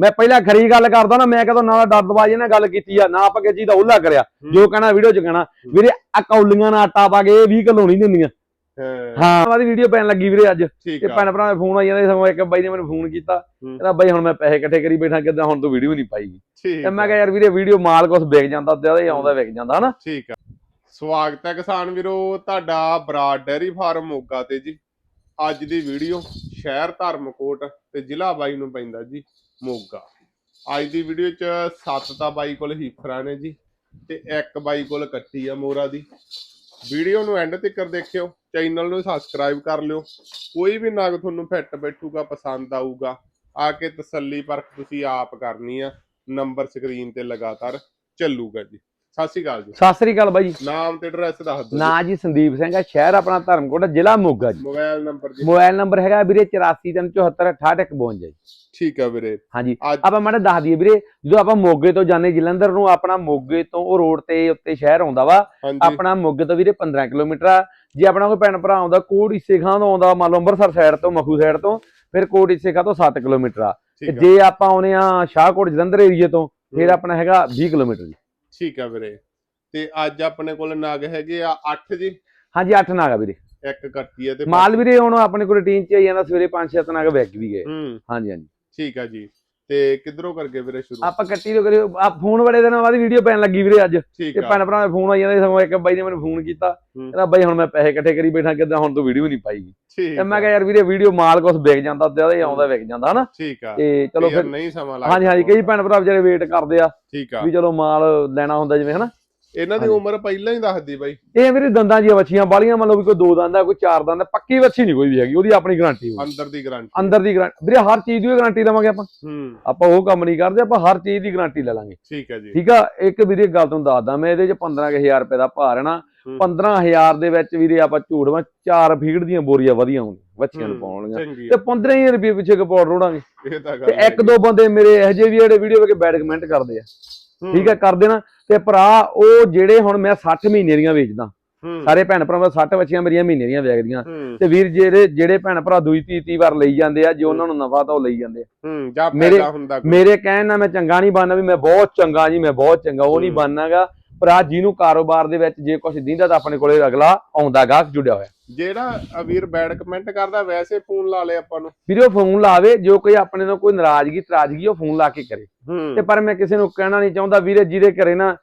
ਮੈਂ ਪਹਿਲਾਂ ਖਰੀ ਗੱਲ ਕਰਦਾ ਨਾ ਮੈਂ ਕਦੋਂ ਨਾ ਡਰਦਬਾਜੀ ਨਾਲ ਗੱਲ ਕੀਤੀ ਆ ਨਾ ਆਪਾਂ ਚੀਜ਼ ਦਾ ਉਹਲਾ ਕਰਿਆ। ਜੋ ਕਹਿਣਾ ਵੀਡੀਓ 'ਚ ਕਹਿਣਾ। ਵੀਰੇ ਆ ਕੌਲੀਆਂ ਨਾਲ ਆਟਾ ਪਾ ਕੇ ਇਹ 20 ਕਿਲੋ ਨਹੀਂ ਦਿੰਦੀਆਂ। ਹਾਂ। ਹਾਂ ਆਦੀ ਵੀਡੀਓ ਪੈਣ ਲੱਗੀ ਵੀਰੇ ਅੱਜ। ਤੇ ਭੈਣ ਭਰਾ ਦੇ ਫੋਨ ਆਈ ਜਾਂਦੇ ਸਗੋਂ ਇੱਕ ਬਾਈ ਨੇ ਮੈਨੂੰ ਫੋਨ ਕੀਤਾ। ਕਹਿੰਦਾ ਬਾਈ ਹੁਣ ਮੈਂ ਪੈਸੇ ਇਕੱਠੇ ਕਰੀ ਬੈਠਾ ਕਿੱਦਾਂ ਹੁਣ ਤੂੰ ਵੀਡੀਓ ਨਹੀਂ ਪਾਈਗੀ? ਤੇ ਮੈਂ ਕਿਹਾ ਯਾਰ ਵੀਰੇ ਵੀਡੀਓ ਮਾਲ ਕੁਛ ਵਿਕ ਜਾਂਦਾ ਤੇ ਹੀ ਆਉਂਦਾ ਵਿਕ ਜਾਂਦਾ ਹਨਾ? ਠੀਕ ਆ। ਸਵਾਗਤ ਹੈ ਕਿਸਾਨ ਵੀਰੋ ਤੁਹਾਡਾ ਬਰਾਡ ਡੈਰੀ ਫਾਰਮ ਮੋਗਾ ਤੇ ਜੀ। ਅੱਜ ਦੀ ਵੀਡੀਓ ਸ਼ਹਿਰ ਧਰਮਕੋਟ ਤੇ ਜ਼ਿਲ੍ਹਾ ਬਾਈ ਨੂੰ ਪੈਂਦਾ ਜੀ। ਮੋਗਾ। ਅੱਜ ਦੀ ਵੀਡੀਓ ਚ ਸੱਤ ਤਾਂ ਬਾਈ ਕੋਲ ਹੀਫਰਾਂ ਨੇ ਜੀ ਤੇ ਇੱਕ ਬਾਈ ਕੋਲ ਕੱਟੀ ਆ ਮੋਰਾ ਦੀ। ਵੀਡੀਓ ਨੂੰ ਐਂਡ ਤੱਕ ਦੇਖਿਓ ਚੈਨਲ ਨੂੰ ਸਬਸਕ੍ਰਾਈਬ ਕਰ ਲਿਓ। ਕੋਈ ਵੀ ਨਾਗ ਤੁਹਾਨੂੰ ਫਿੱਟ ਬੈਠੂਗਾ, ਪਸੰਦ ਆਊਗਾ, ਆ ਕੇ ਤਸੱਲੀ ਪਰਖ ਤੁਸੀਂ ਆਪ ਕਰਨੀ ਆ। ਨੰਬਰ ਸਕਰੀਨ ਤੇ ਲਗਾਤਾਰ ਚੱਲੂਗਾ ਜੀ। ਸਤਿ ਸ਼੍ਰੀ ਅਕਾਲ ਜੀ। ਸਤਿ ਸ੍ਰੀ ਅਕਾਲ ਬਾਈ। ਨਾਮ ਤੇ ਐਡਰੈਸ ਦੱਸ ਦਿਓ ਨਾਂ ਜੀ ਸੰਦੀਪ ਸਿੰਘ ਹੈ ਸ਼ਹਿਰ ਆਪਣਾ ਧਰਮਕੋਟ ਜ਼ਿਲ੍ਹਾ ਮੋਗਾ ਜੀ। ਮੋਬਾਈਲ ਨੰਬਰ ਜੀ। ਮੋਬਾਈਲ ਨੰਬਰ ਹੈਗਾ ਵੀਰੇ 8437748152 ਜੀ। ਠੀਕ ਆ ਵੀਰੇ। ਹਾਂਜੀ ਆਪਾਂ ਮਾੜਾ ਦੱਸ ਦਈਏ ਵੀਰੇ ਜਦੋਂ ਆਪਾਂ ਮੋਗੇ ਤੋਂ ਜਾਂਦੇ ਜਲੰਧਰ ਨੂੰ ਆਪਣਾ ਮੋਗੇ ਤੋਂ ਉਹ ਰੋਡ ਤੇ ਉੱਤੇ ਸ਼ਹਿਰ ਆਉਂਦਾ ਵਾ ਆਪਣਾ ਮੋਗੇ ਤੋਂ ਵੀਰੇ 15 ਕਿਲੋਮੀਟਰ ਆ। ਜੇ ਆਪਣਾ ਕੋਈ ਭੈਣ ਭਰਾ ਆਉਂਦਾ ਕੋਟ ਇਸੇ ਖਾਂ ਤੋਂ ਆਉਂਦਾ ਮੰਨ ਲਓ ਅੰਮ੍ਰਿਤਸਰ ਸਾਈਡ ਤੋਂ ਮਖੂ ਸਾਈਡ ਤੋਂ ਫਿਰ ਕੋਟ ਇਸੇ ਖਾਂ ਤੋਂ 7 ਕਿਲੋਮੀਟਰ ਆ। ਆ। ਜੇ ਆਪਾਂ ਆਉਨੇ ਆ ਸ਼ਾਹਕੋਟ ਜਲੰਧਰ ਏਰੀਏ ਤੋਂ ਫਿਰ ਆਪਣਾ ਹੈਗਾ 20 ਕਿਲੋਮੀਟਰ ਜੀ। ਠੀਕ ਆ ਵੀਰੇ। ਤੇ ਅੱਜ ਆਪਣੇ ਕੋਲ ਨਗ ਹੈਗੇ ਆ 8 ਜੀ। ਹਾਂਜੀ 8 ਨਾਗਾ ਵੀਰੇ। ਇੱਕ ਕੱਟੀ ਆ ਤੇ ਮਾਲ ਵੀਰੇ ਹੁਣ ਆਪਣੇ ਕੋਲ ਰੂਟੀਨ ਚ ਆਈ ਜਾਂਦਾ ਸਵੇਰੇ 5-6 ਨਾਗਾ ਵਿਕ ਵੀ ਗਏ। ਹਾਂਜੀ ਹਾਂਜੀ। ਠੀਕ ਆ ਜੀ। ਤੇ ਕਿੱਧਰੋਂ ਕਰਕੇ ਵੀਰੇ ਸ਼ੁਰੂ? ਆਪਾਂ ਕੱਟੀ ਤੋਂ ਕਰਿਓ ਆ ਫੋਨ ਬੜੇ ਦਿਨਾਂ ਬਾਅਦ ਵੀਡੀਓ ਪੈਣ ਲੱਗੀ ਵੀਰੇ ਅੱਜ। ਆ। ਭੈਣ ਭਰਾ ਦੇ ਫੋਨ ਆਈ ਜਾਂਦੇ ਸਗੋਂ ਇੱਕ ਬਾਈ ਨੇ ਮੈਨੂੰ ਫੋਨ ਕੀਤਾ। ਕਹਿੰਦਾ ਬਾਈ ਹੁਣ ਮੈਂ ਪੈਸੇ ਇਕੱਠੇ ਕਰੀ ਬੈਠਾ ਕਿੱਦਾਂ ਹੁਣ ਤੂੰ ਵੀਡੀਓ ਨਹੀਂ ਪਾਈਗੀ ਤੇ ਮੈਂ ਕਿਹਾ ਯਾਰ ਵੀਰੇ ਵੀਡੀਓ ਮਾਲ ਕੁਛ ਵਿਕ ਜਾਂਦਾ ਤੇ ਹੀ ਆਉਂਦਾ ਵਿਕ ਜਾਂਦਾ ਹਨਾ? ਠੀਕ ਆ। ਤੇ ਚਲੋ ਫਿਰ ਨਹੀਂ ਸਮਾਂ ਲੱਗਦਾ ਹਾਂਜੀ ਹਾਂਜੀ ਕਈ ਭੈਣ ਭਰਾ ਵਿਚਾਰੇ ਵੇਟ ਕਰਦੇ ਆ। ਵੀ ਚਲੋ ਮਾਲ ਲੈਣਾ ਹੁੰਦਾ ਜਿਵੇਂ ਹਨਾ? ਇਹਨਾਂ ਦੀ। ਉਮਰ ਪਹਿਲਾਂ ਹੀ ਦੱਸਦੀ ਬਾਈ। ਇਹ ਵੀਰੇ ਦੰਦਾਂ ਦੀਆਂ ਵੱਛੀਆਂ ਬਾਲੀਆਂ ਮੰਨ ਲਓ ਵੀ ਕੋਈ ਦੋ ਦੰਦ ਆ ਕੋਈ ਚਾਰ ਦੰਦ ਆ ਪੱਕੀ ਵੱਛੀ ਨਹੀਂ ਕੋਈ ਵੀ ਹੈਗੀ ਉਹਦੀ ਆਪਣੀ ਗਾਰੰਟੀ ਹੋਊ। ਅੰਦਰ ਦੀ ਗਰੰਟੀ ਅੰਦਰ ਦੀ ਗਾਰੰਟੀ ਵੀਰੇ ਹਰ ਚੀਜ਼ ਦੀ ਗਾਰੰਟੀ ਲਵਾਂਗੇ ਆਪਾਂ। ਹੂੰ। ਆਪਾਂ ਉਹ ਕੰਮ ਨਹੀਂ ਕਰਦੇ ਆਪਾਂ ਹਰ ਚੀਜ਼ ਦੀ ਗਾਰੰਟੀ ਲੈ ਲਾਂਗੇ। ਠੀਕ ਆ ਜੀ। ਠੀਕ ਆ ਇੱਕ ਵੀਰੇ ਗੱਲ ਤੁਹਾਨੂੰ ਦੱਸਦਾ ਮੈਂ ਇਹਦੇ ਚ 15000 ਰੁਪਏ ਦਾ ਭਾਰ ਹੈ ਨਾ ਹੂੰ। 15000 ਦੇ ਵਿੱਚ ਵੀਰੇ ਆਪਾਂ ਝੂੜ ਵਾ ਚਾਰ ਫੀਡ ਦੀਆਂ ਬੋਰੀਆਂ ਵਧੀਆ ਹੋਣਗੀਆਂ ਵੱਛੀਆਂ ਨੂੰ ਹੂੰ, ਪਾਉਣਗੀਆਂ ਚੰਗੀ ਤੇ ਆ 15000 ਰੁਪਏ ਪਿੱਛੇ ਕਪੌੜ ਰੋੜਾਂਗੇ ਇਹ ਤਾਂ ਗੱਲ ਤੇ ਇੱਕ ਦੋ ਬੰਦੇ ਮੇਰੇ ਇਹੋ ਜਿਹੇ ਵੀ ਜਿਹੜੇ ਵੀਡੀਓ ਵੇਖ ਕੇ ਬੈਡ ਕਮੈਂਟ ਕਰਦੇ ਆ। ਠੀਕ ਹੈ ਕਰਦੇ ਨਾ ਤੇ ਭਰਾ ਉਹ ਜਿਹੜੇ ਹੁਣ ਮੈਂ 60 ਮਹੀਨੇ ਦੀਆਂ ਵੇਚਦਾ। ਸਾਰੇ ਭੈਣ ਭਰਾਵਾਂ 60 ਬੱਚੀਆਂ ਮੇਰੀਆਂ ਮਹੀਨੇ ਦੀਆਂ ਵੇਚਦੀਆਂ ਤੇ ਵੀਰ ਜਿਹੜੇ ਜਿਹੜੇ ਭੈਣ ਭਰਾ ਦੂਈ ਤੀ ਤੀ ਵਾਰ ਲਈ ਜਾਂਦੇ ਆ ਜੇ ਉਹਨਾਂ ਨੂੰ ਨਫਾ ਤਾਂ ਉਹ ਲਈ ਜਾਂਦੇ ਆ। ਮੇਰੇ-। ਮੇਰੇ ਕਹਿਣ ਨਾਲ ਮੈਂ ਚੰਗਾ ਨਹੀਂ ਬਣਨਾ ਵੀ ਮੈਂ ਬਹੁਤ ਚੰਗਾ ਜੀ ਮੈਂ ਬਹੁਤ ਚੰਗਾ ਉਹ ਨਹੀਂ ਹੂੰ। ਬਣਨਾਗਾ ਭਰਾ ਜਿਹਨੂੰ ਕਾਰੋਬਾਰ ਦੇ ਵਿੱਚ ਜੇ ਕੁਝ ਦਿੰਦਾ ਤਾਂ ਆਪਣੇ ਕੋਲੇ ਅਗਲਾ ਆਉਂਦਾ ਗਾਹਕ ਜੁੜਿਆ ਹੋਇਆ। ਜਿਹੜਾ ਅਵੀਰ ਬੈਡ ਕਮੈਂਟ ਕਰਦਾ ਵੈਸੇ ਫੋਨ ਲਾ ਲੇ ਆਪਾਂ ਨੂੰ। ਵੀਰੇ ਫੋਨ ਲਾਵੇ ਜੋ ਕੋਈ ਆਪਣੇ ਨਾਲ ਕੋਈ ਨਾਰਾਜ਼ਗੀ ਤਰਾਜ਼ਗੀ ਉਹ ਫੋਨ ਲਾ ਕੇ ਕਰੇ। ਤੇ ਪਰ ਮੈਂ ਕਿਸੇ ਨੂੰ ਕਹਿਣਾ ਨਹੀਂ ਚਾਹੁੰਦਾ ਵੀਰੇ ਜਿਹਦੇ ਘਰੇ ਨਾ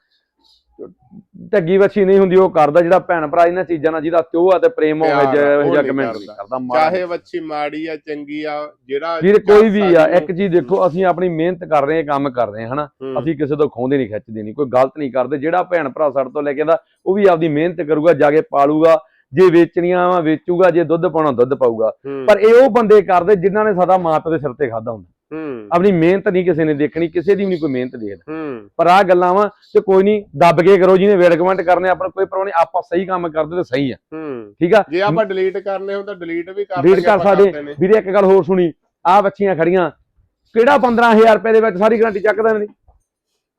ਢੱਗੀ ਵੱਛੀ ਨਹੀਂ ਹੁੰਦੀ ਉਹ ਕਰਦਾ ਜਿਹੜਾ ਭੈਣ ਭਰਾ ਇਹਨਾਂ ਚੀਜ਼ਾਂ ਨਾਲ ਜਿਹਦਾ ਤਿਉ ਆ ਤੇ ਪ੍ਰੇਮ ਹੋਵੇ ਪਿਆਰ ਆ, ਉਹ ਜਿਹਾ ਨਹੀਂ ਕਮੈਂਟ ਨਹੀਂ ਕਰਦਾ। ਚਾਹੇ ਵੱਛੀ ਮਾੜੀ ਆ ਚੰਗੀ ਆ ਜਿਹੜਾ ਵੀਰ ਕੋਈ ਵੀ ਆ ਇੱਕ ਚੀਜ਼ ਦੇਖੋ ਅਸੀਂ ਆਪਣੀ ਮਿਹਨਤ ਕਰ ਰਹੇ ਹਾਂ ਕੰਮ ਕਰ ਰਹੇ ਹਾਂ ਹਨਾ? ਅਸੀਂ ਕਿਸੇ ਤੋਂ ਖੋਂਦੇ ਨਹੀਂ ਖਿੱਚਦੇ ਨਹੀਂ ਕੋਈ ਗਲਤ ਨਹੀਂ ਕਰਦੇ। ਜਿਹੜਾ ਭੈਣ ਭਰਾ ਸਾਡੇ ਤੋਂ ਲੈ ਕੇ ਆਂਦਾ ਉਹ ਵੀ ਆਪਦੀ ਮਿਹਨਤ ਕਰੂਗਾ ਜਾ ਕੇ ਪਾਲੂਗਾ ਜੇ ਵੇਚਣੀਆਂ ਵਾ ਵੇਚੂਗਾ ਜੇ ਦੁੱਧ ਪਾਉਣਾ ਦੁੱਧ ਪਾਊਗਾ। ਪਰ ਇਹ ਉਹ ਬੰਦੇ ਕਰਦੇ ਜਿਨ੍ਹਾਂ ਨੇ ਸਾਡਾ ਮਾਂ ਪਿਓ ਦੇ ਸਿਰ ਤੇ ਖਾਦਾ ਹੁੰਦਾ। ਆਪਣੀ ਮਿਹਨਤ ਨਹੀਂ ਕਿਸੇ ਨੇ ਦੇਖਣੀ ਕਿਸੇ ਦੀ ਵੀ ਨਹੀਂ ਕੋਈ ਮਿਹਨਤ ਦੇਖਦਾ ਹੂੰ। ਪਰ ਆਹ ਗੱਲਾਂ ਵਾ ਤੇ ਕੋਈ ਨਹੀਂ ਦੱਬ ਕੇ ਕਰੋ ਜਿਹਨੇ ਵੇਡ ਕਮੈਂਟ ਕਰਨੇ ਆਪਣਾ ਕੋਈ ਪਰਵਾਹ ਨਹੀਂ ਆਪਾਂ ਸਹੀ ਕੰਮ ਕਰਦੇ ਤੇ ਸਹੀ ਆ। ਹੂੰ। ਠੀਕ ਆ? ਜੇ ਆਪਾਂ ਡਿਲੀਟ ਕਰਨੇ ਹੋ ਤਾਂ ਡਿਲੀਟ ਵੀ ਕਰ ਦਾਂਗੇ, ਕਰ ਸਕਦੇ। ਵੀਰੇ ਇੱਕ ਗੱਲ ਹੋਰ ਸੁਣੀ ਆ ਬੱਚੀਆਂ ਖੜੀਆਂ। ਕਿਹੜਾ 15000 ਰੁਪਏ ਦੇ ਵਿੱਚ ਸਾਰੀ ਗਾਰੰਟੀ ਚੱਕਦਾ ਨਹੀਂ?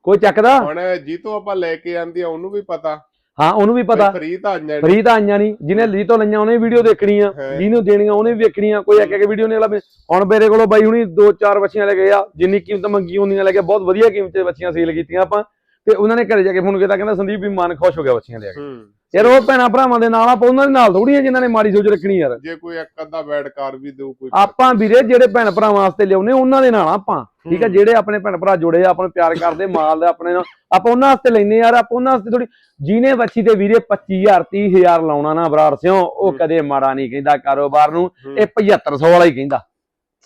ਕੋਈ ਚੱਕਦਾ? ਹੁਣ ਜੀ ਤੋਂ ਆਪਾਂ ਲੈ ਕੇ ਆਂਦੀ ਆ ਉਹਨੂੰ ਵੀ ਪਤਾ। ਹਾਂ ਉਹਨੂੰ ਵੀ ਪਤਾ। ਫਰੀ ਤਾਂ ਆਈਆਂ ਨੇ। ਫਰੀ ਤਾਂ ਆਈਆਂ ਨਹੀਂ ਜਿਹਨੇ ਲੀ ਤੋਂ ਲਈਆਂ ਉਹਨੇ ਵੀਡੀਓ ਦੇਖਣੀ ਆ। ਜਿਹਨੂੰ ਦੇਣੀਆਂ ਉਹਨੇ ਵੀ ਵੇਖਣੀ ਆ ਕੋਈ ਇੱਕ ਇੱਕ ਵੀਡੀਓ ਨਹੀਂ ਅਗਲਾ ਵੀ- ਹੁਣ ਮੇਰੇ ਕੋਲੋਂ ਬਾਈ ਹੁਣੀ ਦੋ ਚਾਰ ਬੱਚੀਆਂ ਲੈ ਗਏ ਆ ਜਿੰਨੀ ਕੀਮਤ ਮੰਗੀ ਉਹਨੀਆਂ ਲੈ ਕੇ। ਬਹੁਤ ਵਧੀਆ ਕੀਮਤ ਤੇ ਬੱਚੀਆਂ ਸੇਲ ਕੀਤੀਆਂ ਆਪਾਂ। ਤੇ ਉਹਨਾਂ ਨੇ ਘਰੇ ਜਾ ਕੇ ਫੋਨ ਕੀਤਾ। ਕਹਿੰਦਾ ਸੰਦੀਪ ਵੀ ਮਨ ਖੁਸ਼ ਹੋ ਗਿਆ ਬੱਚੀਆਂ ਲੈ ਕੇ। ਹੂੰ। ਯਾਰ ਉਹ ਭੈਣਾ ਭਰਾਵਾਂ ਦੇ ਨਾਲ ਆਪਾਂ ਉਹਨਾਂ ਦੇ ਨਾਲ ਥੋੜੀਆਂ ਜਿਨ੍ਹਾਂ ਨੇ ਮਾੜੀ ਸੋਚ ਰੱਖਣੀ ਯਾਰ। ਜੇ ਕੋਈ ਇੱਕ ਅੱਧਾ ਬੈਡ ਕਰ ਵੀ ਦਿਓ ਕੋਈ ਆਪਾਂ ਵੀਰੇ ਜਿਹੜੇ ਭੈਣ ਭਰਾਵਾਂ ਵਾਸਤੇ ਲਿਆਉਨੇ ਉਹਨਾਂ ਦੇ ਨਾਲ ਆਪਾਂ। ਠੀਕ ਆ ਜਿਹੜੇ ਆਪਣੇ ਭੈਣ ਭਰਾ ਜੁੜੇ ਆ ਆਪਾਂ ਨੂੰ ਪਿਆਰ ਕਰਦੇ ਮਾਲ ਦੇ ਆਪਣੇ ਨਾਲ ਆਪਾਂ ਉਹਨਾਂ ਵਾਸਤੇ ਲੈਨੇ ਯਾਰ ਆਪਾਂ ਉਹਨਾਂ ਵਾਸਤੇ ਥੋੜੀ ਜਿਹਨੇ ਬੱਚੀ ਤੇ ਵੀਰੇ 25000 30000 ਲਾਉਣਾ ਨਾ ਬਰਾੜ ਸਿਓ ਉਹ। ਕਦੇ ਮਾੜਾ ਨਹੀਂ ਕਹਿੰਦਾ ਕਾਰੋਬਾਰ ਨੂੰ ਇਹ 7500 ਵਾਲਾ ਹੀ ਕਹਿੰਦਾ।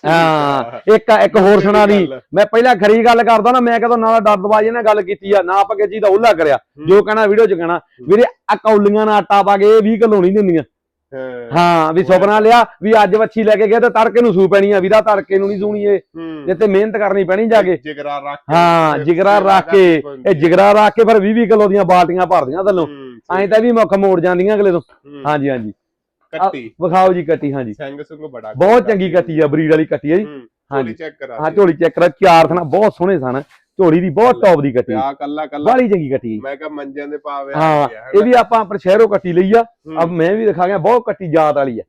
ਹਾਂ ਇੱਕ ਇੱਕ ਹੋਰ ਸੁਣਾ ਦੀ। ਮੈਂ ਪਹਿਲਾਂ ਖਰੀ ਗੱਲ ਕਰਦਾ ਨਾ ਮੈਂ ਕਦੋਂ ਨਾਲ ਡਰਦਬਾਜੀ ਨਾਲ ਗੱਲ ਕੀਤੀ ਆ ਨਾ ਆਪਾਂ ਕਿਸੇ ਚੀਜ਼ ਦਾ ਉਹਲਾ ਕਰਿਆ। ਜੋ ਕਹਿਣਾ ਵੀਡੀਓ 'ਚ ਕਹਿਣਾ। ਵੀਰੇ ਆ ਕੌਲੀਆਂ ਨਾਲ ਆਟਾ ਪਾ ਕੇ ਇਹ 20 ਕਿਲੋ ਨਹੀਂ ਦਿੰਦੀਆਂ। ਹਾਂ। ਵੀ ਸੁਪਨਾ ਲਿਆ ਵੀ ਅੱਜ ਵੱਛੀ ਲੈ ਕੇ ਗਿਆ ਤੇ ਤੜਕੇ ਨੂੰ ਸੂ ਪੈਣੀ ਆ ਵੀਰਾ ਤੜਕੇ ਨੂੰ ਨਹੀਂ ਸੂਣੀ ਇਹ। ਹੂੰ। ਇਹ ਤੇ ਮਿਹਨਤ ਕਰਨੀ ਪੈਣੀ ਜਾ ਕੇ। ਜਿਗਰਾ ਰੱਖ ਕੇ। ਹਾਂ ਜਿਗਰਾ ਰੱਖ ਕੇ। ਇਹ ਜਿਗਰਾ ਰੱਖ ਕੇ ਫਿਰ 20 20 ਕਿਲੋ ਦੀਆਂ ਬਾਲਟੀਆਂ ਭਰਦੀਆਂ ਥੱਲੋਂ। ਐਂ ਤਾਂ ਵੀ ਮੁੱਖ ਮੋੜ ਜਾਂਦੀਆਂ ਅਗਲੇ ਤੋਂ। ਹਾਂਜੀ ਹਾਂਜੀ। ਕੱਟੀ। ਵਿਖਾਓ ਜੀ ਕੱਟੀ ਹਾਂਜੀ। ਸਿੰਘ ਸੁੰਗ ਬੜਾ ਬਹੁਤ ਚੰਗੀ ਕੱਟੀ ਆ ਬਰੀਡ ਵਾਲੀ ਕੱਟੀ ਆ ਜੀ। ਹੂੰ, ਹਾਂਜੀ। ਚੈੱਕ ਕਰਾ ਹਾਂ ਝੋਲੀ ਚੈੱਕ ਕਰਾ ਚਾਰ ਥਣਾ ਬਹੁਤ ਸੋਹਣੇ ਸਨ। ਝੋਲੀ ਦੀ ਬਹੁਤ ਟੌਪ ਦੀ ਕੱਟੀ। ਆ ਕੱਲਾ ਕੱਲਾ। ਬਾਲੀ ਚੰਗੀ ਕੱਟੀ। ਮੈਂ ਕਿਹਾ ਮੰਜਿਆਂ ਦੇ ਪਾਵੇ ਹਾਂ ਇਹ ਵੀ ਆਪਾਂ ਆਪਣੇ ਸ਼ਹਿਰੋਂ ਕੱਟੀ ਲਈ ਆ। ਅਬ ਮੈਂ ਵੀ ਦਿਖਾ ਗਿਆ ਬਹੁਤ ਕੱਟੀ ਜਾਤ ਵਾਲੀ ਆ।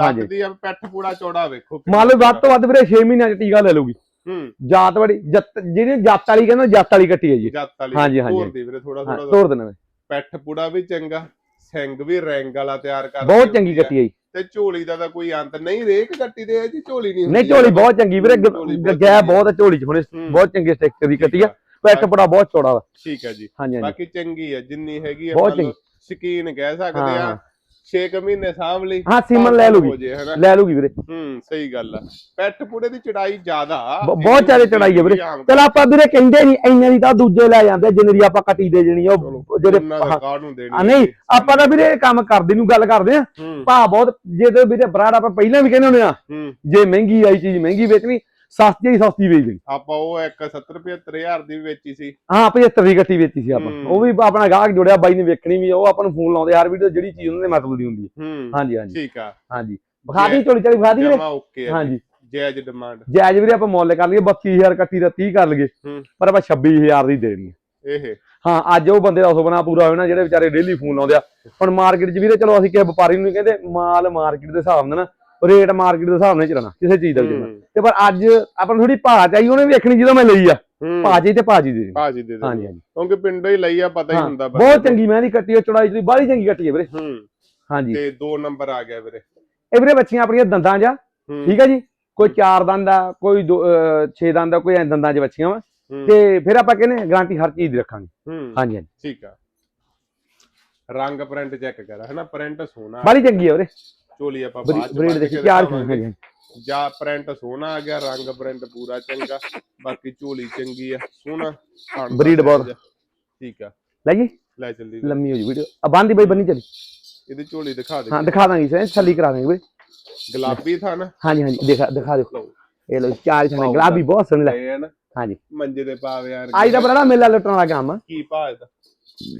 ਹਾਂਜੀ। ਦੱਸਦੀ ਆ ਪੈਠ ਪੂੜਾ ਚੌੜਾ ਵੇਖੋ ਮੰਨ ਲਓ ਵੱਧ ਤੋਂ ਵੱਧ ਵੀਰੇ 6 ਮਹੀਨਿਆਂ ਚ ਟੀਕਾ ਲੈ ਲੂਗੀ ਹੂੰ। ਜਾਤ ਬੜੀ ਜੱਤ ਜਿਹਨੇ ਜੱਤ ਵਾਲੀ ਕਹਿੰਦਾ ਜੱਤ ਵਾਲੀ ਕੱਟੀ ਹੈ ਜੀ। ਜੱਤ ਵਾਲੀ ਹਾਂਜੀ, ਹਾਂਜੀ। ਤੋਰ ਦੀ ਵੀਰੇ ਥੋੜਾ ਥੋੜਾ ਤੋੜ ਦੇਣਾ। ਪੈਠ ਪੁੜਾ ਵੀ ਚੰਗਾ। ਸਿੰਘ ਵੀ ਰੈਂਕ ਵਾਲਾ ਤਿਆਰ ਕਰ ਬਹੁਤ ਚੰਗੀ ਕੱਟੀ ਹੈ ਜੀ। ਤੇ ਝੋਲੀ ਦਾ ਤਾਂ ਕੋਈ ਅੰਤ ਨਹੀਂ ਰੇਕ ਕੱਟੀ ਦੇ ਜੀ ਝੋਲੀ ਨਹੀਂ ਨਹੀਂ ਝੋਲੀ ਬਹੁਤ ਚੰਗੀ ਵੀਰੇ ਗ- ਝੋਲੀ ਬਹੁਤ ਹੈ ਝੋਲੀ ਚ ਹੁਣ। ਬਹੁਤ ਚੰਗੇ ਸਟ੍ਰਕਚਰ ਦੀ ਕੱਟੀ ਆ। ਪੈਟ ਬੜਾ ਬਹੁਤ ਚੌੜਾ ਵਾ। ਠੀਕ ਹੈ ਜੀ। ਹਾਂਜੀ ਬਾਕੀ ਚੰਗੀ ਹੈ ਜਿੰਨੀ ਹੈਗੀ ਆ ਬਹੁਤ ਸ਼ਕੀਨ ਕਹਿ ਸਕਦੇ ਆ। ਹਾਂ। 6 ਮਹੀਨੇ ਸਾਂਭ ਲਈ। ਹਾਂ ਸੀਮਨ ਲੈ ਹੋ ਲੂਗੀ ਜੇ, ਹਨਾ? ਲੈ ਲੂਗੀ ਵੀਰੇ। ਹੂੰ ਸਹੀ ਗੱਲ ਆ। ਪੈਠ ਪੁੜੇ ਦੀ ਚੜਾਈ ਜ਼ਿਆਦਾ ਬ- ਬਹੁਤ ਜ਼ਿਆਦਾ ਚੜਾਈ ਹੈ ਵੀਰੇ। ਚਲ ਆਪਾਂ ਵੀਰੇ ਕਹਿੰਦੇ ਨਹੀਂ ਇੰਨੇ ਦੀ ਤਾਂ ਦੂਜੇ ਲੈ ਜਾਂਦੇ ਜਿੰਨੇ ਦੀ ਆਪਾਂ ਕੱਟੀ ਦੇ ਜਣੀ ਉਹ ਜਿਹੜੇ ਕਾਰਡ ਨੂੰ ਦੇਣੀ ਆ ਨਹੀਂ ਆਪਾਂ ਤਾਂ ਵੀਰੇ ਇਹ ਕੰਮ ਕਰਦੇ ਨੂੰ ਗੱਲ ਕਰਦੇ ਆ। ਹੂੰ। ਭਾ ਬਹੁਤ ਜੇ ਤੇ ਵੀਰੇ ਬਰਾੜ ਆਪਾਂ ਪਹਿਲਾਂ ਵੀ ਕਹਿੰਦੇ ਹੁੰਦੇ ਆ ਹੂੰ। ਜੇ ਮਹਿੰਗੀ ਆਈ ਚੀਜ਼ ਮਹਿੰਗੀ ਵੇਚਣੀ ਸਸਤੀ ਹੀ ਸਸਤੀ ਵੇਚ ਲਈ ਆਪਾਂ ਉਹ ਇੱਕ 70 75000 ਦੀ ਵੀ ਵੇਚੀ ਸੀ। ਹਾਂ 75 ਦੀ ਗੱਟੀ ਵੇਚੀ ਸੀ ਆਪਾਂ। ਉਹ ਵੀ ਆਪਣਾ ਗਾਹਕ ਜੁੜਿਆ ਬਾਈ ਨੇ ਵੇਖਣੀ ਵੀ ਉਹ ਆਪਾਂ ਨੂੰ ਫੋਨ ਲਾਉਂਦੇ ਹਰ ਵੀਡੀਓ ਜਿਹੜੀ ਚੀਜ਼ ਉਹਨਾਂ ਦੇ ਮਤਲਬ ਦੀ ਹੁੰਦੀ ਹੈ ਹਾਂਜੀ ਹਾਂਜੀ। ਠੀਕ ਆ। ਹਾਂਜੀ। ਵਿਖਾਦੀ ਚੋਲੀ ਚਲੀ ਵਿਖਾਦੀ ਵੀਰੇ ਹਾਂਜੀ। ਜਾਇਜ਼ ਡਿਮਾਂਡ ਜਾਇਜ਼ ਵੀਰੇ ਆਪਾਂ ਮੁੱਲ ਕਰ ਲਈਏ 32000 ਕੱਟੀ ਦਾ 30 ਕਰ ਲਈਏ। ਪਰ ਆਪਾਂ 26000 ਦੀ ਦੇਣੀ ਹੈ ਇਹ। ਹਾਂ ਅੱਜ ਉਹ ਬੰਦੇ ਦਾ ਸੁਪਨਾ ਪੂਰਾ ਹੋਇਆ ਨਾ ਜਿਹੜੇ ਵਿਚਾਰੇ ਡੇਲੀ ਫੋਨ ਲਾਉਂਦੇ ਆ। ਹੁਣ ਮਾਰਕੀਟ 'ਚ ਵੀਰੇ ਚਲੋ ਅਸੀਂ ਕਿਸੇ ਵਪਾਰੀ ਨੂੰ ਕਹਿੰਦੇ ਮਾਲ ਮਾਰਕੀਟ ਦੇ ਹਿਸਾਬ ਨਾਲ ਨਾ ਰੇਟ ਮਾਰਕੀਟ ਦੇ ਹਿਸਾਬ ਨਾਲ ਚੱਲਣਾ ਕਿਸੇ ਚੀਜ਼ ਦਾ ਵੀ ਚੱਲਣਾ। ਹੂੰ। ਤੇ ਪਰ ਅੱਜ ਆਪਾਂ ਨੂੰ ਥੋੜੀ ਭਾਅ ਚਾਹੀ ਉਹਨੇ ਵੇਖਣੀ ਜਦੋਂ ਮੈਂ ਲਈ ਆ। ਭਾਜੀ ਤੇ ਭਾਜੀ ਦੇ ਭਾਜੀ ਦੇ ਹਾਂਜੀ ਹਾਂਜੀ। ਕਿਉਂਕਿ ਪਿੰਡੋਂ ਹੀ ਲਈ ਆ ਪਤਾ ਹੀ ਹੁੰਦਾ ਬਹੁਤ ਚੰਗੀ ਮੈਂ ਦੀ ਕੱਟੀ ਹੈ ਚੜਾਈ ਚੜੀ ਬਾਹਲੀ ਚੰਗੀ ਕੱਟੀ ਹੈ ਵੀਰੇ। ਹੂੰ। ਹਾਂਜੀ। ਤੇ ਦੋ ਨੰਬਰ ਆ ਗਿਆ ਵੀਰੇ। ਇਹ ਵੀਰੇ ਬੱਚੀਆਂ ਆਪਣੀਆਂ ਦੰਦਾਂ ਆ। ਹੂੰ। ਠੀਕ ਹੈ ਜੀ? ਕੋਈ ਚਾਰ ਦੰਦ ਆ ਕੋਈ 6 ਦੰਦ ਆ ਕੋਈ ਐਂ ਦੰਦਾਂ 'ਚ ਬੱਚੀਆਂ ਵਾ। ਤੇ ਫਿਰ ਆਪਾਂ ਕਹਿੰਦੇ ਗਾਰੰਟੀ ਹਰ ਚੀਜ਼ ਦੀ ਰੱਖਾਂਗੇ। ਹਾਂਜੀ ਹਾਂਜੀ। ਠੀਕ ਆ। ਰੰਗ ਪ੍ਰਿੰਟ ਚੈੱਕ ਕਰ ਹਨਾ? ਪ੍ਰਿੰਟ ਸੋਨਾ ਬਾਹਲੀ ਚੰਗੀ ਹੈ ਵੀਰੇ। ਚੋਲੀ ਆਪਾਂ ਬਾਅਦ ਬਰੀਡ ਕੇ ਚਾਰ। ਹਾਂਜੀ ਹਾਂਜੀ। ਜਾਂ ਪ੍ਰਿੰਟ ਸੋਨਾ ਆ ਗਿਆ ਰੰਗ ਪ੍ਰਿੰਟ ਪੂਰਾ ਚੰਗਾ ਬਾਕੀ ਝੋਲੀ ਚੰਗੀ ਆ ਦਾ Breed ਬਹੁਤ। ਠੀਕ ਆ। ਲੈ ਜੀ। ਲੈ ਜਲਦੀ ਲੰਮੀ ਹੋ ਜੀ ਵੀਡੀਓ। ਆ ਬੰਦੀ ਬਈ ਬੰਨੀ ਚਲੀ। ਇਹਦੀ ਝੋਲੀ ਦਿਖਾ ਦੇ। ਹਾਂ ਦਿਖਾ ਦਾਂਗੇ ਸਰ ਛੱਲੀ ਕਰਾ ਦਾਂਗੇ ਵੀਰੇ। ਗੁਲਾਬੀ ਥਾ ਨਾ। ਹਾਂਜੀ ਹਾਂਜੀ ਦਿਖਾ ਦਿਖਾ ਦਿਓ। ਇਹ ਲੋ ਚਾਰ ਛਣੇ। ਗੁਲਾਬੀ ਬਹੁਤ ਸੋਹਣੇ ਲੱਗ ਨਾ। ਹਾਂਜੀ। ਮੰਜੇ ਦੇ ਪਾਵੇ ਯਾਰ ਅੱਜ ਦਾ ਬੜਾ ਮੇਲਾ ਲੁੱਟਣ ਵਾਲਾ ਕੰਮ ਆ। ਕੀ ਭਾਅ ਇਹਦਾ?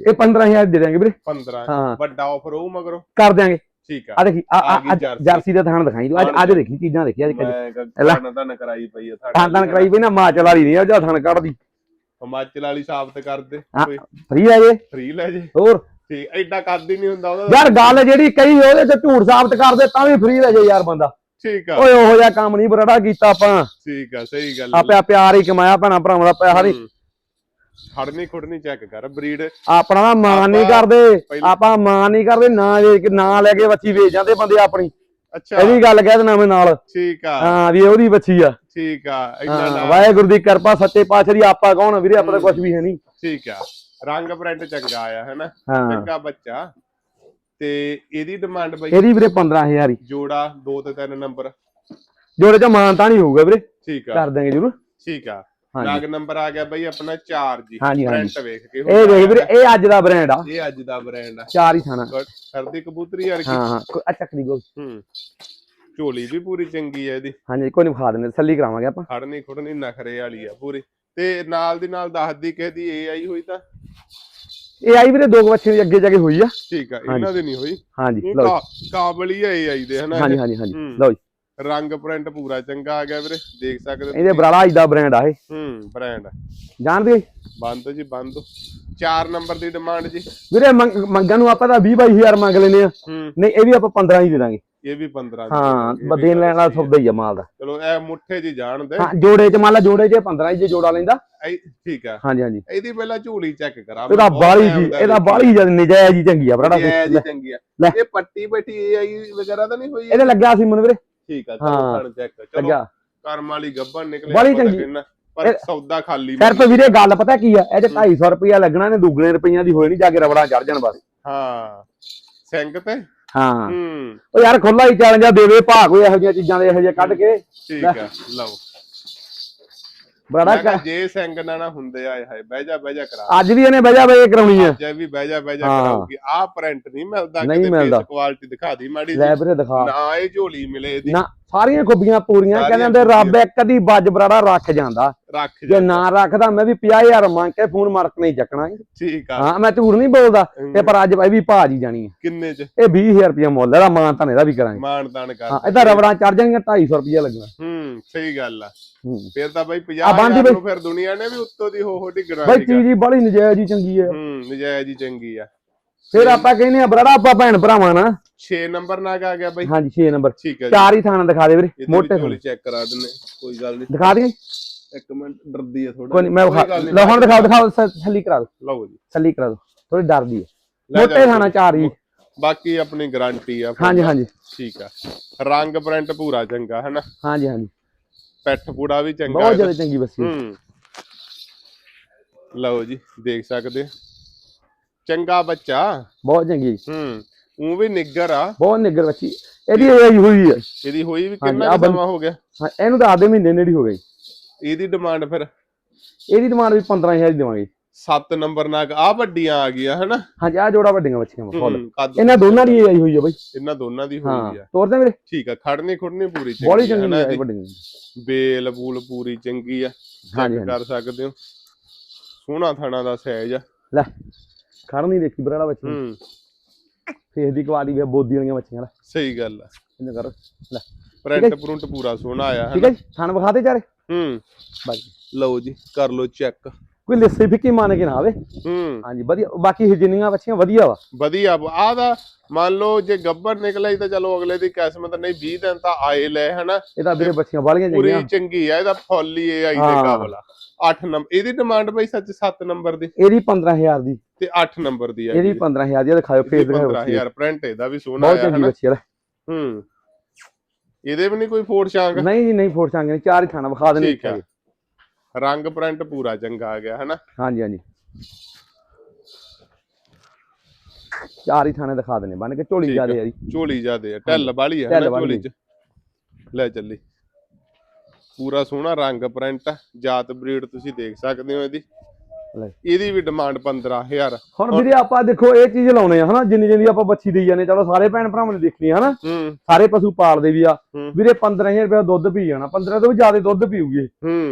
ਇਹ 15000 ਦੇ ਦਾਂਗੇ ਵੀਰੇ। 15 ਹਾਂ। ਵੱਡਾ ਆਫਰ ਹੋਊ ਮਗਰੋਂ? ਕਰ ਦਿਆਂਗੇ। ਠੀਕ ਆ। ਆ ਦੇਖੀ ਆ ਜਰਸੀ। ਦਾ ਥਾਣ ਦਿਖਾਈ। ਤੂੰ ਅੱਜ ਅੱਜ ਦੇਖੀ ਚੀਜ਼ਾਂ ਦੇਖੀ ਅੱਜ ਲੈ। ਗਾਣਾ ਤਾਂ ਕਰਾਈ ਪਈ ਆ ਥਾਣ ਥਾਣ ਕਰਾਈ ਪਈ ਨਾ ਮਾਚਲ ਵਾਲੀ ਨਹੀਂ ਆ ਜਾਂ ਥਾਣ ਕੱਢਦੀ। ਹਿਮਾਚਲ ਵਾਲੀ ਸਾਬਤ ਕਰਦੇ। ਕੋਈ। ਫਰੀ ਆ ਜੇ। ਫ੍ਰੀ ਲੈ ਜੇ। ਹੋਰ। ਠੀਕ ਐਡਾ ਕਰਦੀ ਨਹੀਂ ਹੁੰਦਾ ਉਹਦਾ। ਯਾਰ ਗੱਲ ਜਿਹੜੀ ਕਈ ਉਹਦੇ ਤੇ ਝੂਠ ਸਾਬਤ ਕਰਦੇ ਤਾਂ ਵੀ ਫਰੀ ਲੈ ਜੇ ਯਾਰ ਬੰਦਾ। ਠੀਕ ਆ। ਓਏ ਉਹੋ ਜਿਹਾ ਕੰਮ ਨਹੀਂ ਬਰੜਾ ਕੀਤਾ ਆਪਾਂ। ਠੀਕ ਆ ਸਹੀ ਗੱਲ ਆਪਿਆ ਪਿਆਰ ਹੀ ਕਮਾਇਆ ਭੈਣਾ ਭਰਾਵਾਂ ਦਾ ਪੈਸਾ ਨਹੀਂ। ਹੂੰ। ਖੜਨੀ ਖੁੜਨੀ ਚੈੱਕ ਕਰ ਬਰੀਡ ਆਪਣਾ ਨਾ ਮਾਨ ਨਹੀਂ ਕਰਦੇ ਆਪਾਂ ਮਾਨ ਨਹੀਂ ਕਰਦੇ ਨਾ ਨਾ ਲੈ ਕੇ ਬੱਚੀ ਵੇਚ ਜਾਂਦੇ ਬੰਦੇ ਆਪਣੀ। ਅੱਛਾ। ਇਹ ਵੀ ਗੱਲ ਕਹਿ ਦੇਣਾ ਮੈਂ ਨਾਲ। ਠੀਕ ਆ। ਹਾਂ ਵੀ ਉਹਦੀ ਬੱਚੀ ਆ। ਠੀਕ ਆ ਇੰਨਾ ਨਾ। ਵਾਹਿਗੁਰੂ ਦੀ ਕਿਰਪਾ ਸੱਚੇ ਪਾਤਸ਼ਾਹ ਦੀ ਆਪਾਂ ਕੌਣ ਵੀਰੇ? ਆਪਾਂ ਤਾਂ ਕੁਝ ਵੀ ਹੈ ਨਹੀਂ। ਠੀਕ ਆ। ਰੰਗ ਪ੍ਰਿੰਟ ਚੰਗਾ ਆਇਆ ਹੈ। ਨਾ ਚੰਗਾ ਬੱਚਾ। ਤੇ ਇਹਦੀ ਡਿਮਾਂਡ ਬਈ ਇਹਦੀ ਵੀਰੇ 15000 ਹੀ। ਜੋੜਾ ਦੋ ਤੇ ਤਿੰਨ ਨੰਬਰ। ਜੋੜੇ ਚ ਮਾਨ ਤਾਂ ਨਹੀਂ ਹੋਊਗਾ ਵੀਰੇ। ਠੀਕ ਆ। ਕਰ ਦਾਂਗੇ ਜਰੂਰ। ਠੀਕ ਆ। ਨਾਗ ਨੰਬਰ ਆ ਗਿਆ ਬਈ ਆਪਣਾ 4 ਜੀ। ਹਾਂਜੀ, ਹਾਂਜੀ। ਪ੍ਰਿੰਟ ਵੇਖ ਕੇ ਇਹ ਦੇਖ ਵੀਰੇ ਇਹ ਅੱਜ ਦਾ ਬ੍ਰਾਂਡ ਆ। ਇਹ ਅੱਜ ਦਾ ਬ੍ਰਾਂਡ ਆ। ਚਾਰ ਹੀ ਥਾਣਾ। ਸਰਦੀ ਕਬੂਤਰੀ ਯਾਰ ਹਾਂ ਹਾਂ ਕੋਈ ਅੱਛਾ ਕਰੀ ਗੋ ਹੂੰ। ਝੋਲੀ ਵੀ ਪੂਰੀ ਚੰਗੀ ਹੈ ਇਹਦੀ। ਹਾਂਜੀ ਕੋਈ ਨਹੀਂ ਵਿਖਾ ਦਿੰਦੇ ਤਸੱਲੀ ਕਰਾਵਾਂਗੇ ਆਪਾਂ। ਖੜਨੀ ਖੁੜਨੀ ਨਖਰੇ ਵਾਲੀ ਆ ਪੂਰੀ। ਤੇ ਨਾਲ ਦੀ ਨਾਲ ਦੱਸਦੀ ਕਿਸੇ ਦੀ ਏ ਆਈ ਹੋਈ ਤਾਂ? ਇਹ ਆਈ ਵੀਰੇ ਦੋ ਕੁ ਬੱਚੇ ਦੀ ਅੱਗੇ ਜਾ ਕੇ ਹੋਈ ਆ। ਠੀਕ ਆ ਇਹਨਾਂ ਦੀ ਨਹੀਂ ਹੋਈ। ਹਾਂਜੀ ਇਹ ਲਓ। ਕਾ- ਕਾਬਲੀ ਹੈ ਏ ਆਈ ਦੇ ਹਨਾ ਹਾਂਜੀ? ਹਾਂਜੀ ਹਾਂਜੀ। ਹੂੰ। ਲਓ ਜੀ। ਰੰਗ ਪ੍ਰਿੰਟ ਪੂਰਾ ਚੰਗਾ ਆ ਗਿਆ ਵੀਰੇ ਦੇਖ ਸਕਦੇ ਹੋ ਇਹਦੇ ਬਰਾੜਾ ਅੱਜ ਦਾ ਬ੍ਰਾਂਡ ਆ ਇਹ। ਹੂੰ ਬ੍ਰਾਂਡ ਜਾਣਦੇ? ਬੰਦ ਜੀ ਬੰਦ। 4 ਨੰਬਰ ਦੀ ਡਿਮਾਂਡ ਜੀ। ਵੀਰੇ ਮੰਗ- ਨੂੰ ਆਪਾਂ ਤਾਂ 20 22000 ਮੰਗ ਲੈਨੇ ਆ। ਨਹੀਂ ਇਹ ਵੀ ਆਪਾਂ 15 ਹੀ ਦੇ ਦਾਂਗੇ। ਇਹ ਵੀ 15 ਦੀ ਹਾਂ ਬਦੇਨ ਲੈਣ ਵਾਲਾ। ਸੌਦਾ ਹੀ ਆ ਮਾਲ ਦਾ। ਚਲੋ ਇਹ ਮੁੱਠੇ ਜੀ ਜਾਣਦੇ ਹਾਂ ਜੋੜੇ ਚ ਮੰਨ ਲਾ ਜੋੜੇ ਚ 15 ਹੀ ਜੇ ਜੋੜਾ ਲੈਂਦਾ। ਠੀਕ ਆ। ਹਾਂਜੀ ਹਾਂਜੀ। ਇਹਦੀ ਪਹਿਲਾਂ ਝੋਲੀ ਚੈੱਕ ਕਰਾ। ਇਹਦਾ ਬਾਲੀ ਜੀ ਇਹਦਾ ਬਾਲੀ ਜਦ ਨਜਾਇਜ਼ ਹੀ ਚੰਗੀ ਆ ਬਰਾੜਾ ਜੀ ਚੰਗੀ ਆ। ਇਹ ਪੱਟੀ ਬੈਠੀ ਆਈ ਵਗੈਰਾ ਤਾਂ ਨਹੀਂ ਹੋਈ? ਇਹਦੇ ਲੱਗਿਆ ਸੀ ਮਨ ਵੀਰੇ। ਠੀਕ ਆ ਹਾਂ। ਚਲੋ ਚੈੱਕ ਚਲੋ ਕਰਮ ਵਾਲੀ ਗੱਬਨ ਨਿਕਲੇ ਬੜੀ ਤਾਂ ਚੰਗੀ। ਪਰ ਇਹ- ਸੌਦਾ ਖਾਲੀ ਸਿਰਫ ਵੀਰੇ ਗੱਲ ਪਤਾ ਕੀ ਆ ਇਹਦੇ 250 ਰੁਪਇਆ ਲੱਗਣਾ ਨੇ ਦੁੱਗਣੇ ਰੁਪਈਆਂ ਦੀ ਹੋਈ ਨਹੀਂ ਜਾ ਕੇ ਰਬੜਾ ਚੜ ਜਾਣ ਬਸ। ਹਾਂ ਸਿੰਘ ਤੇ? ਹਾਂ। ਹੂੰ। ਉਹ ਯਾਰ ਖੁੱਲਾ ਹੀ ਚੈਲੰਜ ਆ ਦੇਵੇ ਭਾਗ ਕੋਈ ਇਹੋ ਜਿਹੀਆਂ ਚੀਜ਼ਾਂ ਦੇ ਇਹੋ ਜਿਹੇ ਕੱਢ ਕੇ। ਠੀਕ ਆ ਲਓ। ਬਰਾੜਾ ਮੈਂ ਕਿਹਾ ਜੇ ਸਿੰਘ ਨਾ ਹੁੰਦੇ ਆਏ ਹਾਏ ਬਹਿ ਜਾ ਬਹਿ ਜਾ ਕਰਾ। ਅੱਜ ਵੀ ਇਹਨੇ ਵਜਾ ਵੇ ਕਰਾਉਣੀ ਆ। ਜੇ ਵੀ ਬਹਿ ਜਾ ਬਹਿ ਜਾ ਹਾਂ। ਕਰਾਉਗੀ ਆਹ ਪ੍ਰਿੰਟ ਨਹੀਂ ਮਿਲਦਾ ਨਹੀਂ ਮਿਲਦਾ। ਕੁਆਲਿਟੀ ਦਿਖਾ ਦੀ ਮਾੜੀ ਲੈ ਜੀ ਵੀਰੇ ਦਿਖਾ। ਨਾ ਇਹ ਝੋਲੀ ਮਿਲੇ ਇਹਦੀ। ਨਾ ਸਾਰੀਆਂ ਖੁੱਬੀਆਂ ਪੂਰੀਆਂ ਕਹਿੰਦੇ ਹੁੰਦੇ ਰੱਬ ਇੱਕ ਦੀ ਬੱਜ ਬਰਾੜਾ ਰੱਖ ਜਾਂਦਾ। ਰੱਖ ਜੇ ਨਾ ਰੱਖਦਾ ਮੈਂ ਵੀ 50000 ਮੰਗ ਕੇ ਫੋਨ ਮਾਰਕ ਨਹੀਂ ਚੱਕਣਾ ਠੀਕ ਆ। ਹਾਂ ਮੈਂ ਝੂਠ ਨਹੀਂ ਬੋਲਦਾ ਤੇ ਪਰ ਅੱਜ ਇਹ ਵੀ ਭਾਜ ਹੀ ਜਾਣੀ ਆ। ਕਿੰਨੇ ਚ? ਇਹ 20000 ਰੁਪਇਆ ਮੁੱਲ ਇਹਦਾ ਮਾਨ ਤਾਂ ਇਹਦਾ ਵੀ ਕਰਾਂਗੇ। ਮਾਨਦਾਨ ਕਰ ਹਾਂ ਇਹਦਾ ਰਬੜਾਂ ਚੜ ਜਾਣਗੀਆਂ 250 ਰੁਪਇਆ ਲੱਗਣਾ। ਹੂੰ ਸਹੀ ਗੱਲ ਆ। ਹੂੰ। ਫਿਰ ਤਾਂ ਬੰਦੀ 50000 ਬਈ- ਨੂੰ ਫਿਰ ਦੁਨੀਆ ਨੇ ਵੀ ਉੱਤੋਂ ਦੀ ਹੋ ਹੋ ਡਿੱਗਣਾ ਬਈ ਸੀਗਾ। ਚੀਜ਼ ਹੀ ਬੜੀ ਨਜਾਇਜ਼ ਹੀ ਚੰਗੀ ਹੈ ਹੂੰ ਨਜਾਇਜ਼ ਹੀ ਚੰਗੀ ਆ। ਫਿਰ ਆਪਾਂ ਕਹਿੰਦੇ ਆ ਬਰਾੜਾ ਆਪਾਂ ਭੈਣ ਭਰਾਵਾਂ ਨਾ 6 ਨੰਬਰ ਨਾ ਆ ਗਿਆ ਬਈ? ਹਾਂਜੀ 6 ਨੰਬਰ। ਠੀਕ ਹੈ ਚਾਰ ਹੀ ਥਾਣਾ ਦਿਖਾ ਦੇ ਵੀਰੇ ਮੋਟੇ ਚੈੱਕ ਕਰਾ ਦਿੰਨੇ ਕੋਈ ਗੱਲ ਨਹੀਂ। ਦਿਖਾ ਦਈਏ? ਇੱਕ ਮਿੰਟ ਡਰਦੀ ਆ ਥੋੜਾ ਕੋਈ ਨਹੀਂ ਮੈਂ ਲਓ ਹੁਣ ਦਿਖਾਓ ਦਿਖਾਓ ਥੱਲੀ ਕਰਾ ਦਿਓ। ਲਓ ਜੀ। ਥੱਲੀ ਕਰਾ ਦਿਓ। ਥੋੜੀ ਡਰਦੀ ਹੈ ਮੋਟੇ ਥਾਣਾ ਚਾਰ ਹੀ ਬਾਕੀ ਆਪਣੀ ਗਾਰੰਟੀ ਆ। ਹਾਂਜੀ ਹਾਂਜੀ। ਠੀਕ ਆ। ਰੰਗ ਪ੍ਰਿੰਟ ਪੂਰਾ ਚੰਗਾ ਹਨਾ? ਹਾਂਜੀ ਹਾਂਜੀ। ਪੈਠ ਪੂੜਾ ਵੀ ਚੰਗਾ ਬਹੁਤ। ਜ਼ਿਆਦਾ ਚੰਗੀ ਬੱਸੀ ਹੈ। ਹੂੰ। ਲਓ ਜੀ ਦੇਖ ਸਕਦੇ ਹੋ। ਚੰਗਾ ਬੱਚਾ। ਬਹੁਤ ਚੰਗੀ ਹੂੰ। ਉਹ ਵੀ ਨਿੱਗਰ ਆ। ਬਹੁਤ ਨਿੱਗਰ ਬੱਚੀ। ਇਹਦੀ ਏਜ ਹੋਈ ਹੈ ਇਹਦੀ ਹੋਈ ਵੀ ਕਿੰਨਾ ਸਮਾਂ ਹੋ ਗਿਆ? ਹਾਂ, ਇਹਨੂੰ ਤਾਂ ਆਧੇ ਮਹੀਨੇ ਨੇੜੀ ਹੋ ਗਈ ਇਹਦੀ ਡਿਮਾਂਡ ਫਿਰ? ਇਹਦੀ ਡਿਮਾਂਡ ਵੀ 15000 ਦੀ ਦੇਵਾਂਗੇ। 7 ਨੰਬਰ ਨਾਲ ਆ ਵੱਡੀਆਂ ਆ ਗਈਆਂ ਹਨਾ? ਹਾਂਜੀ ਆ ਜੋੜਾ ਵੱਡੀਆਂ ਬੱਚੀਆਂ ਫੁੱਲ ਇਹਨਾਂ ਦੋਨਾਂ ਦੀ ਏਜ ਹੋਈ ਹੈ ਬਾਈ। ਇਹਨਾਂ ਦੋਨਾਂ ਦੀ ਹੋਈ ਆ। ਤੋਰਦੇ ਵੀਰੇ। ਠੀਕ ਆ ਖੜਨੀ ਖੁੜਨੀ ਪੂਰੀ ਬੋਲੀ ਚੰਗੀ ਆ ਚੰਗੀ। ਵੱਡੀਆਂ ਬੇਲ ਬੂਲ ਪੂਰੀ ਚੰਗੀ ਆ। ਹਾਂਜੀ, ਕਰ ਸਕਦੇ ਹੋ। ਸੋਹਣਾ ਥਣਾ ਦਾ ਸਾਈਜ਼ ਆ। ਲੈ ਖੜ ਨਹੀਂ ਦੇਖੀ ਬਰਾੜਾ ਬੱਚੀ। ਹੂੰ। ਫੇਸ ਦੀ ਕੁਆਲਿਟੀ ਵੀ ਬੋਦੀ ਵਾਲੀਆਂ ਬੱਚੀਆਂ ਲੈ। ਸਹੀ ਗੱਲ ਆ। ਇਹਨੂੰ ਕਰ ਲੈ। ਪ੍ਰਿੰਟ ਪ੍ਰਿੰਟ ਪੂਰਾ ਸੋਹਣਾ ਆਇਆ ਠੀਕ ਹੈ ਜੀ? ਥਣ ਵਿਖਾ ਦੇ ਚਾਰੇ। ਹੂੰ। ਬਾਕੀ। ਲਓ ਜੀ ਕਰ ਲਓ ਚੈੱਕ ਕੋਈ ਲਿੱਸੀ ਫਿੱਕੀ ਮੰਨ ਕੇ ਨਾ ਆਵੇ। ਹੂੰ। ਹਾਂਜੀ ਵਧੀਆ। ਬਾਕੀ ਇਹ ਜਿੰਨੀਆਂ ਬੱਚੀਆਂ ਵਧੀਆ ਵਾ। ਵਧੀਆ। ਆਹ ਦਾ ਮੰਨ ਲਓ ਜੇ ਗੱਬਰ ਨਿਕਲਿਆ ਤਾਂ ਚਲੋ ਅਗਲੇ ਦੀ ਕਿਸਮਤ ਨਹੀਂ 20 ਦਿਨ ਤਾਂ ਆਏ ਲੈ ਹਨਾ? ਇਹ ਤਾਂ ਵੀਰੇ ਬੱਚੀਆਂ ਵਾਲੀਆਂ ਪੂਰੀ ਚੰਗੀਆਂ ਚੰਗੀ ਆ ਇਹਦਾ ਫੁੱਲ ਹੀ ਆਈ ਦੇ ਹਾਂ। ਕਾਬਲ ਆ। 8 ਨੰਬਰ ਇਹਦੀ ਡਿਮਾਂਡ ਬਈ ਸੱਚ 7 ਨੰਬਰ ਦੀ। ਇਹਦੀ 15000 ਦੀ। ਤੇ 8 ਨੰਬਰ ਦੀ ਆ ਇਹਦੀ 15000 ਦੀ ਆ, ਦਿਖਾਓ ਫੇਸ ਦਿਖਾਓ ਬੱਚੀ। 15000 ਪ੍ਰਿੰਟ ਇਹਦਾ ਵੀ ਸੋਹਣਾ ਬਹੁਤ ਆ ਚੰਗੀ ਹਨਾ? ਬੱਚੀ ਹੈ ਹੂੰ। ਇਹਦੇ ਵੀ ਨਹੀਂ ਕੋਈ ਫੋੜ ਸ਼ਾਂਗ ਨਹੀਂ ਜੀ ਨਹੀਂ ਫੋੜ ਚਾਂਗੇ ਚਾਰ ਹੀ ਥਾਣਾ ਵਿਖਾ ਦੇਣੇ ਠੀਕ ਆ। ਰੰਗ ਪ੍ਰਿੰਟ ਪੂਰਾ ਚੰਗਾ ਆ ਗਿਆ ਹਨਾ? ਹਾਂਜੀ ਹਾਂਜੀ। ਚਾਰ ਹੀ ਥਾਣੇ ਦਿਖਾ ਦੇਣੇ ਬਣ ਕੇ ਝੋਲੀ ਜਿਆਦੇ ਆ। ਜੀ। ਝੋਲੀ ਜਾਦੇ ਆ ਢੱਲ ਵਾਲੀ ਆ ਝੋਲੀ ਚ? ਲੈ ਚੱਲੀ। ਪੂਰਾ ਸੋਹਣਾ ਰੰਗ ਪ੍ਰਿੰਟ ਜਾਤ ਬਰੀਡ ਤੁਸੀਂ ਦੇਖ ਸਕਦੇ ਹੋ ਇਹਦੀ। ਇਹਦੀ ਵੀ ਡਿਮਾਂਡ 15000 ਹੁਣ ਵੀਰੇ ਆਪਾਂ ਦੇਖੋ ਇਹ ਚੀਜ਼ ਲਾਉਣੇ ਆ ਹਨਾ? ਜਿੰਨੀ ਜਿੰਨੀ ਆਪਾਂ ਬੱਚੀ ਦੇਈ ਜਾਂਦੇ ਚਲੋ ਸਾਰੇ ਭੈਣ ਭਰਾਵਾਂ ਨੇ ਦੇਖਣੀ ਆ ਹਨਾ? ਸਾਰੇ ਪਸ਼ੂ ਪਾਲਦੇ ਵੀ ਆ। ਵੀਰੇ 15000 ਰੁਪਏ ਦੁੱਧ ਪੀ ਜਾਣਾ। 15 ਤੋਂ ਵੀ ਜ਼ਿਆਦਾ ਦੁੱਧ ਪੀਊਗੀ।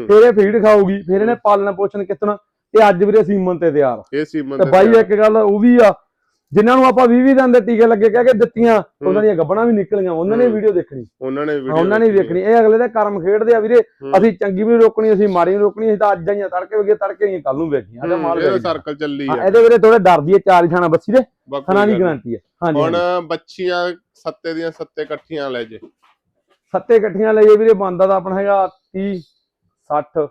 ਫਿਰ ਇਹ ਫੀਡ ਖਾਊਗੀ ਫਿਰ ਇਹਨੇ ਪਾਲਣਾ ਪੋਸ਼ਣ ਕਿਤਨਾ? ਤੇ ਅੱਜ ਵੀਰੇ ਸੀਮਨ ਤੇ ਤਿਆਰ। ਇਹ ਸੀਮਨ ਤੇ ਬਾਈ ਇੱਕ ਗੱਲ ਉਹ ਵੀ ਆ ਜਿਨ੍ਹਾਂ ਨੂੰ ਆਪਾਂ 20 20 ਦਿਨ ਦੇ ਟੀਕੇ ਲੱਗੇ ਕਹਿ ਕੇ ਦਿੱਤੀਆਂ ਉਹਨਾਂ ਦੀਆਂ ਗੱਬਣਾ ਵੀ ਨਿਕਲੀਆਂ ਉਹਨਾਂ ਨੇ। ਵੀਡੀਓ ਦੇਖਣੀ। ਉਹਨਾਂ ਨੇ ਵੀਡੀਓ ਉਹਨਾਂ ਨੇ ਵੇਖਣੀ ਇਹ ਅਗਲੇ ਦੇ ਕਰਮ ਖੇਡਦੇ ਆ ਵੀਰੇ। ਅਸੀਂ ਚੰਗੀ ਵੀ ਰੋਕਣੀ ਅਸੀਂ ਮਾੜੀ ਵੀ ਰੋਕਣੀ ਅਸੀਂ ਤਾਂ ਅੱਜ ਆਈਆਂ ਤੜਕੇ ਵਗੇ ਤੜਕੇ ਹੀ ਕੱਲ ਨੂੰ ਵੇਖੀਆਂ ਆਜਾ ਮਾਲ ਇਹਦਾ ਵੇਖ। ਸਰਕਲ ਚੱਲੀ ਆ। ਇਹਦੇ ਵੀਰੇ ਥੋੜੇ ਡਰਦੀ ਹੈ ਚਾਰ ਥਾਣਾ ਬੱਸੀ ਦੇ ਥਣਾ ਦੀ ਗਾਰੰਟੀ ਹੈ ਹਾਂਜੀ ਹੁਣ। ਬੱਚੀਆਂ ਸੱਤੇ ਦੀਆਂ ਸੱਤੇ ਇਕੱਠੀਆਂ ਲੈ ਜੇ। ਸੱਤੇ ਇਕੱਠੀਆਂ ਲਈਏ ਵੀਰੇ ਬੰਦਾ ਤਾਂ ਆਪਣਾ ਹੈਗਾ 30 60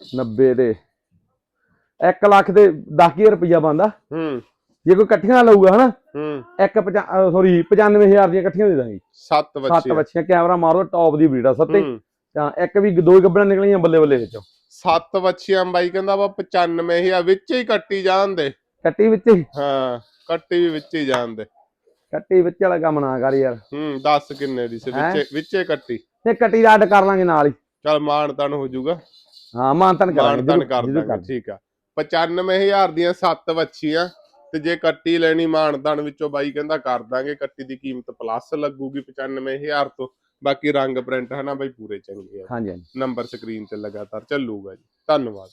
90 ਦੇ। 1 ਲੱਖ ਦੇ 10000 ਰੁਪਇਆ ਬੰਦਾ ਹੂੰ। ਜੇ ਕੋਈ ਇਕੱਠੀਆਂ ਲਊਗਾ ਹਨਾ? ਹੂੰ। ਇੱਕ ਸੌਰੀ 95000 ਦੀਆਂ ਇਕੱਠੀਆਂ ਦੇ ਦਾਂਗੇ। ਸੱਤ ਸੱਤ ਬੱਚੇ ਬੱਚੀਆਂ ਕੈਮਰਾ ਮਾਰੋ ਟੌਪ ਦੀ ਬਰੀਡ ਆ ਸੱਤੇ। ਤਾਂ ਇੱਕ ਵੀ ਦੋ ਗੱਬੜਾਂ ਨਿਕਲੀਆਂ ਬੱਲੇ ਬੱਲੇ ਵਿੱਚੋਂ। ਸੱਤ ਬੱਚੀਆਂ ਬਾਈ ਕਹਿੰਦਾ ਵਾ 95000 ਵਿੱਚ ਹੀ ਕੱਟੀ ਜਾਣ ਦੇ ਕੱਟੀ ਵਿੱਚ ਹੀ? ਹਾਂ ਕੱਟੀ ਵੀ ਵਿੱਚ ਹੀ ਜਾਣ ਦੇ ਕੱਟੀ ਵਿੱਚ ਵਾਲਾ ਕੰਮ ਨਾ ਕਰ ਯਾਰ। ਹੂੰ 10 ਕਿੰਨੇ ਦੀ ਸੀ ਵਿੱਚੇ ਵਿੱਚੇ ਕੱਟੀ। ਤੇ ਕੱਟੀ ਦਾ ਅੱਡ ਕਰ ਲਾਂਗੇ ਨਾਲ ਹੀ। ਚਲ ਮਾਣ ਤਨ ਹੋ ਜਾਊਗਾ। ਹਾਂ ਕਰਾਂਗੇ ਮਾਣ ਤਨ ਕਰ ਦਾਂਗੇ ਠੀਕ ਆ। 95000 ਦੀਆਂ ਸੱਤ ਬੱਚੀਆਂ ਤੇ ਜੇ ਕੱਟੀ ਲੈਣੀ ਮਾਣ ਤਨ ਵਿੱਚੋਂ ਬਾਈ ਕਹਿੰਦਾ ਕਰ ਦਾਂਗੇ ਕੱਟੀ ਦੀ ਕੀਮਤ ਪਲੱਸ ਲੱਗੂਗੀ 95000 ਤੋਂ ਬਾਕੀ ਰੰਗ ਪ੍ਰਿੰਟ ਹਨਾ ਬਾਈ ਪੂਰੇ ਚੰਗੇ ਆ। ਹਾਂਜੀ ਹਾਂਜੀ। ਨੰਬਰ ਸਕਰੀਨ ਤੇ ਲਗਾਤਾਰ ਚੱਲੂਗਾ ਜੀ। ਧੰਨਵਾਦ।